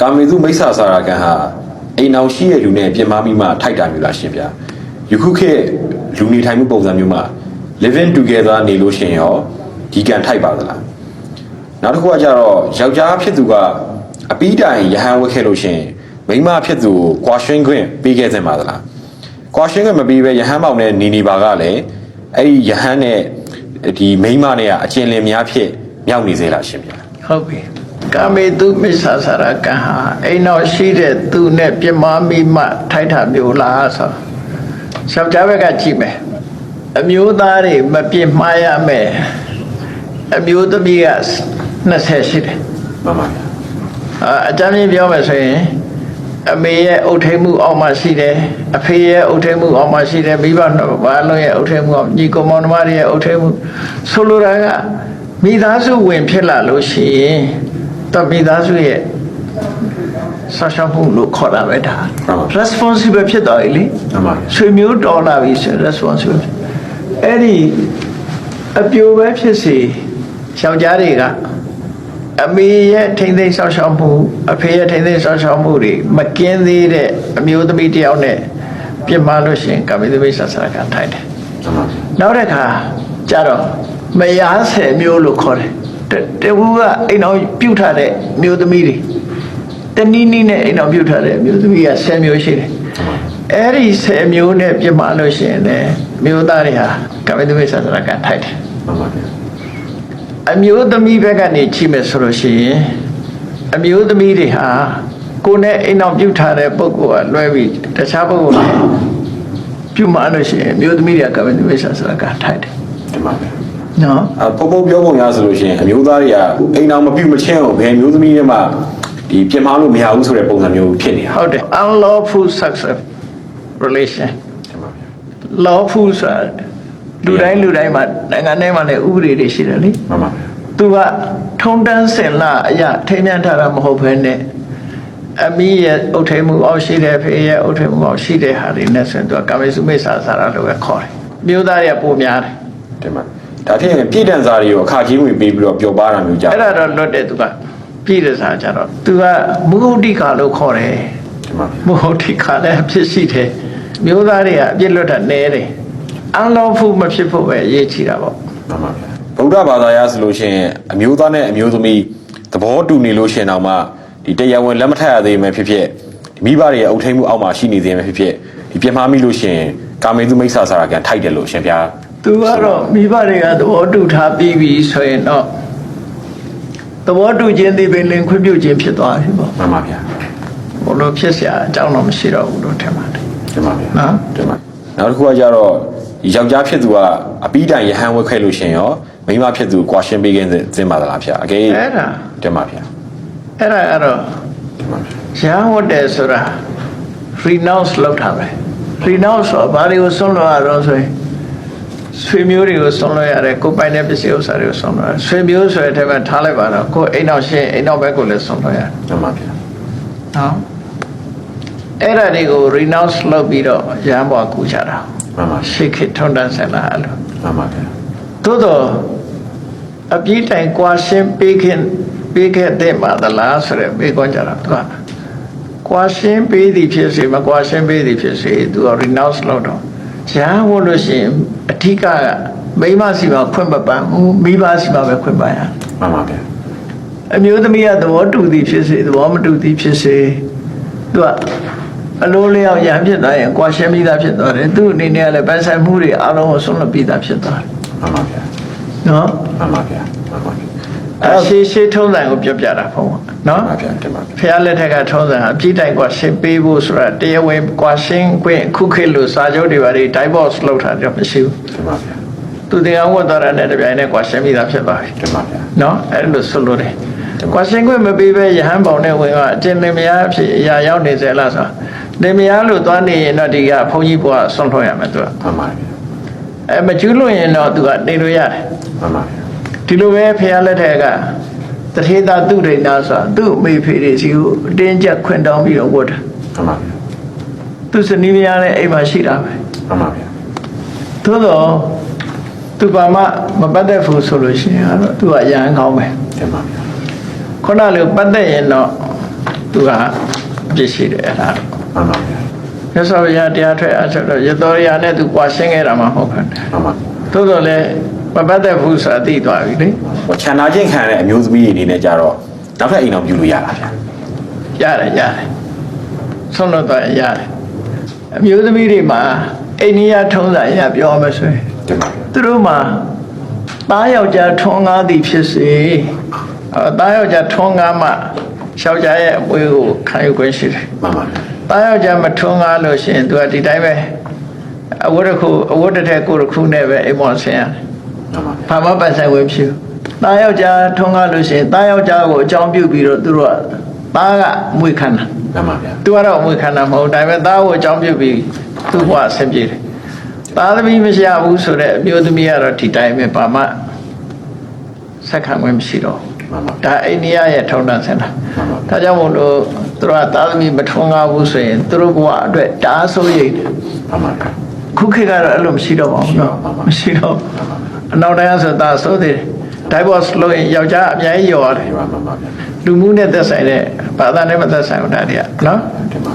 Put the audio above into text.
ကာမေသူမိစ္ဆာစာရကံဟာအိမ်အောင်ရှိရဲ့လူနဲ့ပြင်မာမိမှထိုက်တာမျိုးလားရှင်ဗျာယခုခေတ်လူနေထိုင်မှုပုံစံမျိုးမှာ living together နေလို့ရှင်ရောဒီကံထိုက်ပါသလားနောက်တစ်ခုကကြတော့ယောက်ျားဖြစ်သူကအပီးတိုင်ရဟန်းဝတ်ခဲ့လို့ရှင်မိန်းမဖြစ်သူကိုကွာရှင်းခွင့်ပေးခဲ့စင်ပါသလားကွာရှင်းခွင့်မပေးဘဲရဟန်းပေါင်နဲ့နေနေပါကလည်းအဲ့ဒီရဟန်းနဲ့ဒီမိန်းမနဲ့ကအကျဉ်လင်များဖြစ်မြောက်နေစေလားရှင်ဗျာဟုတ်ပြီ ကာမေတုမစ္ဆာစာရကံဟာအိမ်တော်ရှိတဲ့သူနဲ့ပြမမိမှထိုက်တာမျိုးလားဆိုယောက်ျားဘက်ကကြည့်မယ်အမျိုးသားတွေမပြစ်မှားရမယ်အမျိုးသမီးက20ရှိတယ်မှန်ပါဗျာအာအကြမ်းကြီးပြောမယ်ဆိုရင်အမေရဲ့အုတ်ထိန်မှုအောက်မှာရှိတယ်အဖေရဲ့အုတ်ထိန်မှုအောက်မှာရှိတယ်မိဘနှစ်ပါးလုံးရဲ့အုတ်ထိန်မှုအောက်ညီကောင်မောင်နှမတွေရဲ့အုတ်ထိန်မှုဆိုလိုတာကမိသားစုဝင်ဖြစ်လာလို့ရှိရင် တော့မိသားစုရဲ့ဆောက်ရှောက်မှုလို့ခေါ်တာပဲဒါ responsible ဖြစ်သွားပြီလေမှန်ပါဗျာဆွေမျိုးတော်လာပြီဆို responsible အဲ့ဒီအပြိုပဲဖြစ်စီယောက်ျားတွေကအမေရဲ့ထိမ့်သိမ်းဆောက်ရှောက်မှုအဖေရဲ့ထိမ့်သိမ်းဆောက်ရှောက်မှုတွေမကင်းသေးတဲ့အမျိုးသမီးတစ်ယောက်နဲ့ပြစ်မှားလို့ရှိရင်ကာမိသမီးဆဆရာကထိုက်တယ်မှန်ပါဗျာနောက်တစ်ခါကြတော့မယားဆယ်မျိုးလို့ခေါ်တယ် တတဝူကအိမ်အောင်ပြုတ်ထားတဲ့မျိုးသမီးတွေတနည်းနည်းနဲ့အိမ်အောင်ပြုတ်ထားတဲ့မျိုးသမီးကဆယ်မျိုးရှိတယ်အဲ့ဒီဆယ်မျိုးနဲ့ပြစ်မှားလို့ရှိရင်လည်းမျိုးသားတွေဟာကာမိသမီးဆဆရာကထိုက်တယ်မှန်ပါဗျာအမျိုးသမီးဘက်ကနေကြည့်မယ်ဆိုလို့ရှိရင်အမျိုးသမီးတွေဟာကိုယ်နဲ့အိမ်အောင်ပြုတ်ထားတဲ့ပုဂ္ဂိုလ်ကလွဲပြီးတခြားပုဂ္ဂိုလ်နဲ့ပြုတ်မှလို့ရှိရင်အမျိုးသမီးတွေကကာမိသမီးဆဆရာကထိုက်တယ်တင်ပါဗျာ နော်အပုံပုံပြောပုံရဆိုလို့ရှိရင်အမျိုးသားတွေကအိမ်အောင်မပြုတ်မချင်းအောင်ဘယ်မျိုးသမီးတွေမှဒီပြင်မာလို့မရဘူးဆိုတဲ့ပုံစံမျိုးဖြစ်နေတာဟုတ်တယ် unlawful sex relation တင်ပါဗျာ lawful ဆိုတာလူတိုင်းလူတိုင်းမှာနိုင်ငံထဲမှာလည်းဥပဒေတွေရှိတယ်လေမှန်ပါဗျာသူကထုံတန်းစင်လာအရာထိမ်းမြန်းထားတာမဟုတ်ဘဲနဲ့အမီးရဲ့အုတ်ထိန်မှုအောက်ရှိတဲ့ဖေးရဲ့အုတ်ထိန်မှုအောက်ရှိတဲ့ဟာတွေနဲ့ဆိုရင်သူကကာမေစုမိစ္ဆာစာရလို့ပဲခေါ်တယ်မြို့သားတွေကပိုများတယ်တင်ပါ ဒါထက်ရင်ပြည်တန်စာတွေကိုအခါကြီးဝင်ပေးပြီးတော့ပျော်ပါတာမျိုးကြအဲ့ဒါတော့လွတ်တယ်သူကပြည်တဲ့စာကြတော့သူကမုဂုတ်တိကာလို့ခေါ်တယ်တင်ပါဗျာမဟုတ်ဒီခါလည်းအဖြစ်ရှိတယ်မျိုးသားတွေကအပြစ်လွတ်တာနဲတယ်အန်လောဖို့မဖြစ်ဖို့ပဲအရေးကြီးတာပေါ့မှန်ပါဗျာဗုဒ္ဓဘာသာရဆိုလို့ရှိရင်အမျိုးသားနဲ့အမျိုးသမီးသဘောတူနေလို့ရှိရင်တော့မှဒီတရားဝင်လက်မထပ်ရသေးမှဖြစ်ဖြစ်ဒီမိဘတွေရဲ့အုပ်ထိန်မှုအောက်မှာရှိနေသေးမှဖြစ်ဖြစ်ဒီပြင်မာမိလို့ရှိရင်ကာမေသူမိစ္ဆာစာရကံထိုက်တယ်လို့ရှင်ဗျာ သူကတော့မိဘတွေကသဘောတူထားပြီးပြီဆိုရင်တော့သဘောတူခြင်းဒီပင်လင်ခွင့်ပြုခြင်းဖြစ်သွားပြီပေါ့ မှန်ပါဗျာ ဘလို့ဖြစ်เสียအကြောင်းတော့မရှိတော့ဘူးလို့ထင်ပါတယ် တင်ပါဗျာ နော် တင်ပါနောက်တစ်ခုကကြတော့ဒီယောက်ျားဖြစ်သူကအပီးတိုင်ရဟန်းဝက်ခဲ့လို့ရှင်ရောမိန်းမဖြစ်သူကွာရှင်းပေးခြင်းစင်ပါသလားဗျာအကယ် အဲ့ဒါ တင်ပါဗျာ အဲ့ဒါကတော့ တင်ပါဗျာ ရဟဝတ်တယ်ဆိုတာ renounce လုပ်တာပဲ renounce ဆိုတာဘာတွေကိုဆုံးလို့ရတော့ဆိုရင် ဆွေမျိုးတွေကိုဆုံးလို့ရတယ်ကိုယ်ပိုင်တဲ့ပစ္စည်းဥစ္စာတွေကိုဆုံးလို့ရတယ်ဆွေမျိုးဆိုတဲ့အထက်မှာထားလိုက်ပါတော့ကိုယ်အိမ်အောင်ရှင်းအိမ်အောင်ဘက်ကိုလည်းဆုံးလို့ရတယ်တင်ပါဗျာနော်အဲ့ဒါတွေကို renounce လုပ်ပြီးတော့ရဟန်းဘွားကူချတာမှန်ပါရှိခေထုံတန်းဆင်လာအဲ့လိုမှန်ပါဗျာသို့တော့အပြည့်တိုင်ကွာရှင်းပေးခင်ပေးခဲ့တဲ့မှာသလားဆိုရယ်ပေးခွင့်ကြတာသူကကွာရှင်းပေးသည်ဖြစ်စေမကွာရှင်းပေးသည်ဖြစ်စေသူက renounce လုပ်တော့ ရဟန်းဝလို့ရှိရင်အထီးကမိန်းမစီမှာခွင့်မပန်းဘူးမိဘစီမှာပဲခွင့်ပန်းရမှန်ပါဗျာအမျိုးသမီးကသဘောတူသည်ဖြစ်စေသဘောမတူသည်ဖြစ်စေသူကအလိုလျောက်ရံဖြစ်သွားရင်ကွာရှင်းပြီးသားဖြစ်သွားတယ်သူ့အနေနဲ့ကလည်းပန်းဆိုင်မှုတွေအလုံးကိုဆုံးလပ်ပြီးသားဖြစ်သွားတယ်မှန်ပါဗျာနော်မှန်ပါဗျာမှန်ပါဗျာ အဲရှေးရှေးထုံးစံကိုပြောပြတာပေါ့နော်မှန်ပါဗျာတင်ပါဗျာဖះလက်ထက်ကထုံးစံအပြည့်တိုင်ကွာရှင်းပေးဖို့ဆိုတာတရားဝင်ကွာရှင်းခွင့်ခုခေတ်လို့စာချုပ်တွေပါတွေ divorce လုပ်တာတော့မရှိဘူးတင်ပါဗျာသူတရားဝတ်တော်ရတဲ့တပြိုင်နဲ့ကွာရှင်းပြီးသားဖြစ်သွားပြီတင်ပါဗျာနော်အဲ့လိုဆိုလို့တယ်တင်ပါကွာရှင်းခွင့်မပေးဘဲယဟန်ပေါင်နဲ့ဝင်ကအတင်လင်မယားအဖြစ်အရာရောက်နေစေလားဆိုတာလင်မယားလို့သွားနေရင်တော့ဒီကဘုန်းကြီးဘုရားဆွန့်ထွက်ရမယ်သူကမှန်ပါဗျာအဲမကျူးလွန်ရင်တော့သူကနေလို့ရတယ်မှန်ပါဗျာ ဒီလိုပဲဖះလက်ထက်ကတထေသာသူဒိဏဆိုတာသူ့အမေဖေတွေစီကိုအတင်းကျပ်ခွင့်တောင်းပြီးတော့ဝတ်တယ်မှန်ပါဗျာသူစနီးမယားလည်းအိမ်မှာရှိတာပဲမှန်ပါဗျာသို့တော့သူဘာမှမပတ်သက်ဘူးဆိုလို့ရှိရင်အဲ့တော့သူကရဟန်းကောင်းပဲတင်ပါဗျာခုနလိုပတ်သက်ရင်တော့သူကအပြစ်ရှိတယ်အဲ့ဒါတော့မှန်ပါဗျာ မြတ်စွာဘုရားတရားထွက်အချက်တော့ရတော်ရနဲ့သူကွာရှင်းခဲ့တာမှမဟုတ်ဘူးမှန်ပါသို့တော်လည်းမပတ်သက်ဘူးဆိုတာသိသွားပြီလေဟိုခြံနာချင်းခံတဲ့အမျိုးသမီးတွေအနေနဲ့ကြတော့နောက်ထပ်အိမ်အောင်ပြုလို့ရတာဗျာရတယ်ရတယ်ဆုံးတော့တော့ရတယ်အမျိုးသမီးတွေမှာအိန္ဒိယထုံးစံအရပြောမှဆိုရင်တင်ပါဗျာသူတို့မှာသားယောက်ျားထွန်းကားသည်ဖြစ်စေအဲသားယောက်ျားထွန်းကားမှယောက်ျားရဲ့အပွေးကိုခံယူခွင့်ရှိတယ်မှန်ပါ ဗျာ။သားယောက်ျားမထွန်းကားလို့ရှိရင်သူကဒီတိုင်းပဲအဝတ်တစ်ခုအဝတ်တစ်ထည်ကိုယ်တစ်ခုနဲ့ပဲအိမ်ပေါ်ဆင်းရတယ်မှန်ပါဗျာ။ဘာမှပတ်ဆိုင်ဝင်ဖြစ်ဘူး။သားယောက်ျားထွန်းကားလို့ရှိရင်သားယောက်ျားကိုအကြောင်းပြုပြီးတော့သူတို့ကသားကအမွေခံတာမှန်ပါဗျာ။ तू ကတော့အမွေခံတာမဟုတ်ဘူးဒါပေမဲ့သားကိုအကြောင်းပြုပြီးသူ့ဘဝဆင်ပြေတယ်။သားသမီးမရှိဘူးဆိုတော့အမျိုးသမီးကတော့ဒီတိုင်းပဲဘာမှဆက်ခံဝင်မရှိတော့ဘူးမှန်ပါ ဒါအိန္ဒိယရဲ့ထုံးတမ်းစင်တာ မှန်ပါ ဒါကြောင့်မို့လို့သူတို့ကသားသမီးမထွန်းကားဘူးဆိုရင်သူတို့ဘဝအတွက်တအားဆိုးရိမ်တယ် မှန်ပါဗျာ ခုခေတ်ကတော့အဲ့လိုမရှိတော့ပါဘူးเนาะ မရှိတော့ပါဘူး မရှိတော့အနောက်တိုင်းဆိုသားဆိုးသေးတယ် divorce လို့ရင်ယောက်ျားအများကြီးရော်တယ် ဒီပါမှန်ပါဗျာ လူမှုနဲ့သက်ဆိုင်တဲ့ဘာသာနဲ့မသက်ဆိုင်ဘူးဒါတွေကเนาะ တင်ပါ